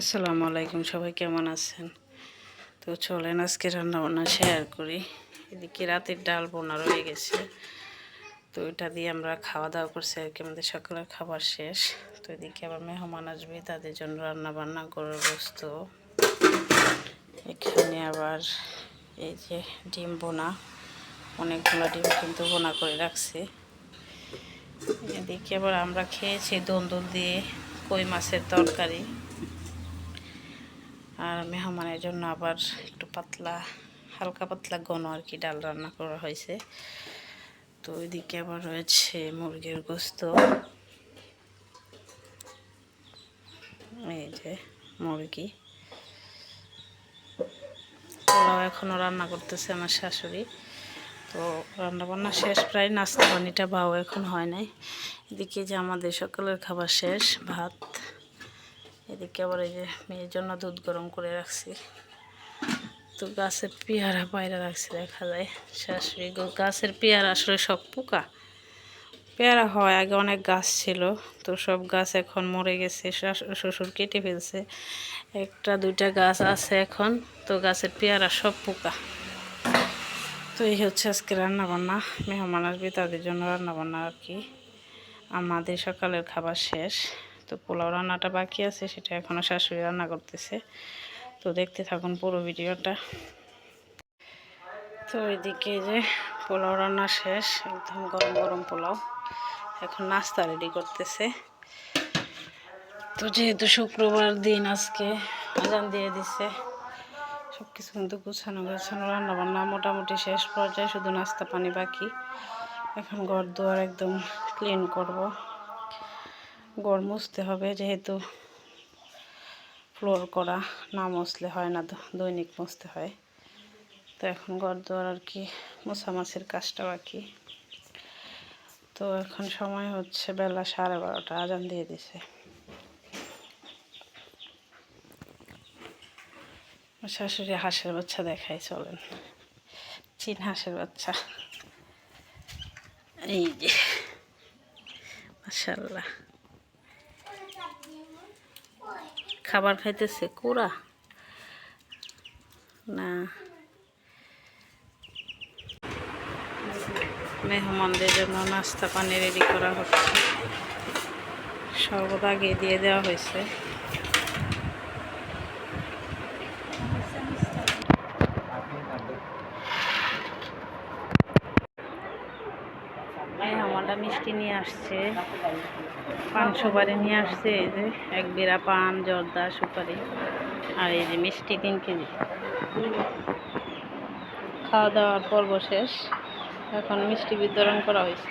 আসসালামু আলাইকুম, সবাই কেমন আছেন? তো চলেন, আজকে রান্না বান্না শেয়ার করি। এদিকে রাতের ডাল বোনা রয়ে গেছে। তো এটা দিয়ে আমরা খাওয়া দাওয়া করছি আর কি, আমাদের সকালের খাবার শেষ। তো এদিকে আবার মেহমান আসবে, তাদের জন্য রান্না বান্না করার বস্ত এখানে আবার এই যে ডিম বোনা, অনেকগুলো ডিম কিন্তু বোনা করে রাখছি। এদিকে আবার আমরা খেয়েছি দন্দুল দিয়ে কই মাছের তরকারি। আর মেহমানের জন্য আবার একটু পাতলা, হালকা পাতলা গণ আর কি ডাল রান্না করা হয়েছে। তো ওইদিকে আবার রয়েছে মুরগির গোস্ত। এই যে মুরগি। পোলাও এখনও রান্না করতেছে আমার শাশুড়ি। তো রান্না বান্না শেষ, প্রায় নাস্তা পানিটা বাও এখন হয় নাই। এদিকে যে আমাদের সকলের খাবার শেষ, ভাত। এদিকে আবার এই যে মেয়ের জন্য দুধ গরম করে রাখছি। তো গাছের পেয়ারা পায়রা রাখছি, দেখা যায়। শাশুড়ি গাছের পেয়ারা আসলে সব পোকা। পেয়ারা হয় আগে অনেক গাছ ছিল, তো সব গাছ এখন মরে গেছে। শ্বশুর কেটে ফেলছে। একটা, দুইটা গাছ আছে এখন, তো গাছের পেয়ারা সব পোকা। তো এই হচ্ছে আজকে রান্না বান্না মেহমান আসবে, তাদের জন্য রান্না বান্না আর কি। আমাদের সকালের খাবার শেষ। তো পোলাও রান্নাটা বাকি আছে, সেটা এখনও শাশুড়ি রান্না করতেছে। তো দেখতে থাকুন পুরো ভিডিওটা। তো এদিকে যে পোলাও রান্না শেষ, একদম গরম গরম পোলাও। এখন নাস্তা রেডি করতেছে। তো যেহেতু শুক্রবার দিন আজকে, আজান দিয়ে দিছে। সব কিছু কিন্তু গুছানো গুছানো রান্না বান্না মোটামুটি শেষ পর্যায়ে, শুধু নাস্তা পানি বাকি। এখন ঘর দুয়ার একদম ক্লিন করব। গড় মুছতে হবে, যেহেতু ফ্লোর করা না মুছলে হয় না দৈনিক মুছতে হয়। তো এখন ঘর দুয়ার আর কি মোছামাছির কাজটা বাকি। তো এখন সময় হচ্ছে বেলা সাড়ে বারোটা, আজান দিয়ে দিছে। শাশুড়ি হাঁসের বাচ্চা দেখাই চলেন। চীন হাঁসের বাচ্চা। এই যে মাসাল্লাহ খাবার খাইতেছে, কুড়া। না। মেহমানদের জন্য নাস্তা পানি রেডি করা হচ্ছে। সর্বদা আগে দিয়ে দেওয়া হয়েছে। মেহমানরা মিষ্টি নিয়ে আসছে। পান সুপারি নিয়ে আসছে, এই যে এক বিড়া পান, জর্দা, সুপারি। আর এই যে মিষ্টি তিন কেজি। খাওয়া দাওয়ার পর্ব শেষ। এখন মিষ্টি বিতরণ করা হয়েছে।